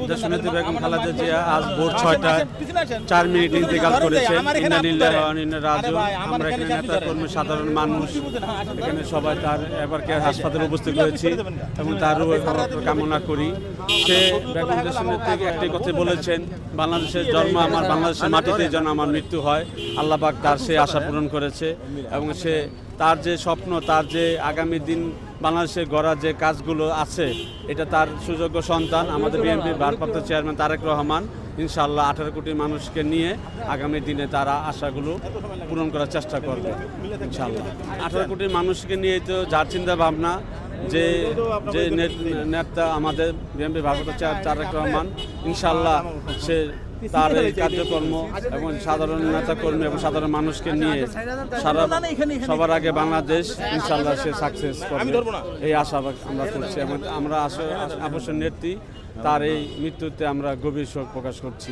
দেশনেত্রী বেগম খালেদা জিয়া আজ ভোর ছয়টায় চার মিনিট ইন্তেকাল করেছেন। রাজিউন। আমরা এখানে নেতা কর্মী সাধারণ মানুষ। এখানে সবাই তার এবারকে হাসপাতালে উপস্থিত হয়েছি এবং তার কামনা করি। সে বেগম দেশনেত্রী একটি কথা বলেছেন বাংলাদেশের জন্ম আমার বাংলাদেশের মাটিতে যেন আমার মৃত্যু হয় আল্লাহ পাক তার সে আশা পূরণ করেছে এবং সে তার যে স্বপ্ন তার যে আগামী দিন বাংলাদেশের গড়া যে কাজগুলো আছে, এটা তার সুযোগ্য সন্তান। আমাদের বিএনপির ভারপ্রাপ্ত চেয়ারম্যান তারেক রহমান ইনশাল্লাহ আঠারো কোটি মানুষকে নিয়ে আগামী দিনে তারা আশাগুলো পূরণ করার চেষ্টা করবে ইনশাল্লাহ আঠারো কোটি মানুষকে নিয়ে তো যার চিন্তা ভাবনা যে যে নেতা আমাদের বিএনপি ভারপ্রাপ্ত চেয়ার তারেক রহমান ইনশাল্লাহ সে তার এই কার্যকর্ম এবং সাধারণ নেতা কর্মী এবং সাধারণ মানুষকে নিয়ে সারা সবার আগে বাংলাদেশ ইনশাল্লাহ সে সাকসেস করবে এই আশা আমরা করছি এবং আমরা আশা আপসের নেত্রী তার এই মৃত্যুতে আমরা গভীর শোক প্রকাশ করছি